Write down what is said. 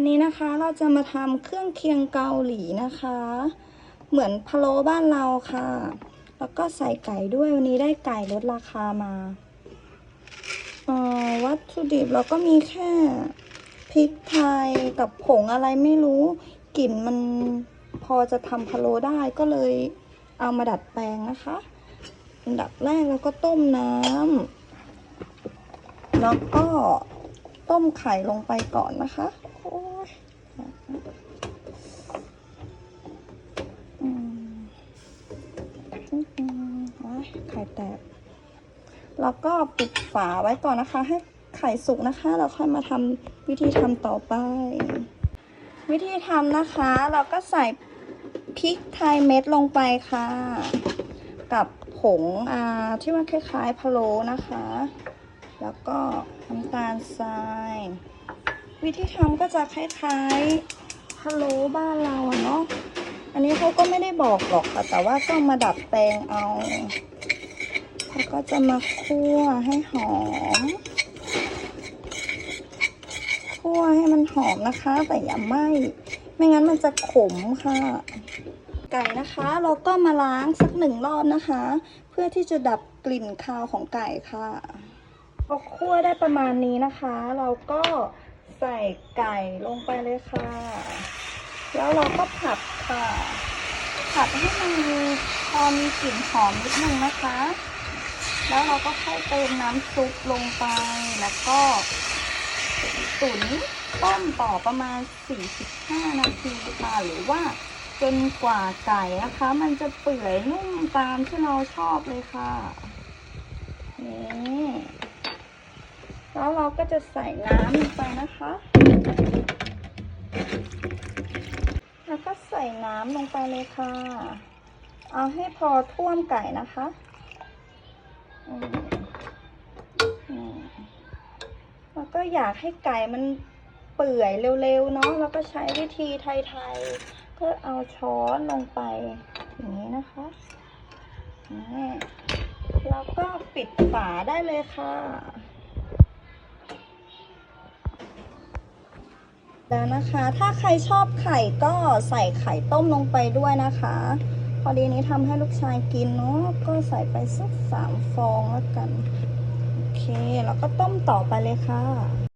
วันนี้นะคะเราจะมาทำเครื่องเคียงเกาหลีนะคะ เหมือนพะโล้บ้านเราค่ะ แล้วก็ใส่ไก่ด้วยวันนี้ได้ไก่ลดราคามาออวัตถุดิบเราก็มีแค่พริกไทยกับผงอะไรไม่รู้กลิ่นมันพอจะทำพะโล้ได้ก็เลยเอามาดัดแปลงนะคะอันดับแรกเราก็ต้มน้ำแล้วก็ต้มไข่ลงไปก่อนนะคะ ข่แตก แล้วก็ปิดฝาไว้ก่อนนะคะ ให้ไข่สุกนะคะเราค่อยมาทำวิธีทำต่อไป วิธีทำนะคะ เราก็ใส่พริกไทยเม็ดลงไปค่ะ กับผงอ่าที่มันคล้ายๆพะโล้นะคะ แล้วก็น้ำตาลทราย วิธีทำก็จะคล้ายๆพะโล้บ้านเราเนาะอันนี้เขาก็ไม่ได้บอกหรอกค่ะ แต่ว่าก็มาดัดแปลงเอา ก็จะมาคั่วให้หอม คั่วให้มันหอมนะคะ แต่อย่าไหม้ไม่งั้นมันจะขมค่ะ ไก่นะคะเราก็มาล้างสักหนึ่งรอบนะคะ เพื่อที่จะดับกลิ่นคาวของไก่ค่ะพอคั่วได้ประมาณนี้นะคะ เราก็ใส่ไก่ลงไปเลยค่ะ แล้วเราก็ผัดค่ะ ผัดให้มันพอมีกลิ่นหอมนิดนึงนะคะ แล้วเราก็ค่อยเติมน้ำซุปลงไป แล้วก็ตุ๋นต้มต่อประมาณ 45 นาทีค่ะ หรือว่าจนกว่าไก่นะคะ มันจะเปื่อยนุ่มตามที่เราชอบเลยค่ะนี่แล้วเราก็จะใส่น้ำลงไปนะคะ แล้วก็ใส่น้ำลงไปเลยค่ะ เอาให้พอท่วมไก่นะคะ แล้วก็อยากให้ไก่มันเปื่อยเร็วๆเนาะแล้วก็ใช้วิธีไทยๆ ก็เอาช้อนลงไปอย่างนี้นะคะนี่แล้วก็ปิดฝาได้เลยค่ะแล้วนะคะ ถ้าใครชอบไข่ก็ใส่ไข่ต้มลงไปด้วยนะคะ อดีนี้ทำให้ลูกชายกินเนาะก็ใส่ไปสักสามฟองแล้วกัน โอเค แล้วก็ต้มต่อไปเลยค่ะ